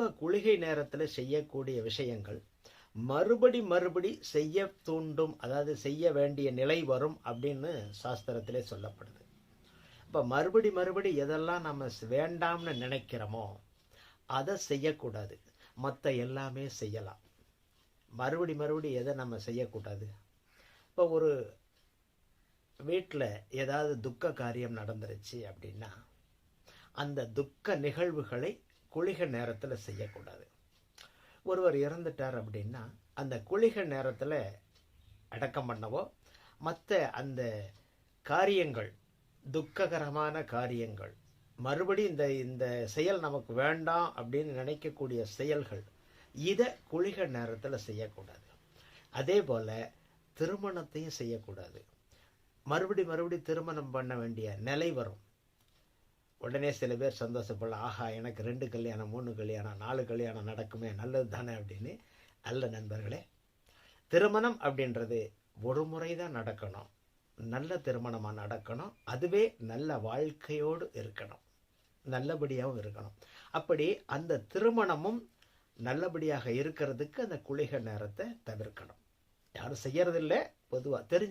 ரொம்ப குளிகை நேரத்தில் செய்யக்கூடிய விஷயங்கள் மறுபடி மறுபடி செய்ய தூண்டும் அதாவது செய்ய வேண்டிய நிலை வரும் அப்படின்னு சாஸ்திரத்திலே சொல்லப்படுது. இப்போ மறுபடி மறுபடி எதெல்லாம் நம்ம வேண்டாம்னு நினைக்கிறோமோ அதை செய்யக்கூடாது. மற்ற எல்லாமே செய்யலாம். மறுபடி மறுபடி எதை நம்ம செய்யக்கூடாது? இப்போ ஒரு வீட்டில் ஏதாவது துக்க காரியம் நடந்துருச்சு அப்படின்னா அந்த துக்க நிகழ்வுகளை குளிக நேரத்தில் செய்யக்கூடாது. ஒருவர் இறந்துட்டார் அப்படின்னா அந்த குளிக நேரத்தில் அடக்கம் பண்ணவோ மற்ற அந்த காரியங்கள் துக்ககரமான காரியங்கள் மறுபடி இந்த இந்த செயல் நமக்கு வேண்டாம் அப்படின்னு நினைக்கக்கூடிய செயல்கள் இதை குளிக நேரத்தில் செய்யக்கூடாது. அதே போல் திருமணத்தையும் செய்யக்கூடாது. மறுபடி மறுபடி திருமணம் பண்ண வேண்டிய நிலை வரும். உடனே சில பேர் சந்தோஷப்படல ஆஹா எனக்கு ரெண்டு கல்யாணம் மூணு கல்யாணம் நாலு கல்யாணம் நடக்குமே நல்லது தானே அப்படின்னு நல்ல நண்பர்களே. திருமணம் அப்படின்றது ஒரு முறை தான் நடக்கணும். நல்ல திருமணமாக நடக்கணும். அதுவே நல்ல வாழ்க்கையோடு இருக்கணும். நல்லபடியாகவும் இருக்கணும். அப்படி அந்த திருமணமும் நல்லபடியாக இருக்கிறதுக்கு அந்த குளிக நேரத்தை தவிர்க்கணும். யாரும் செய்யறதில்லை பொதுவாக தெரிஞ்சு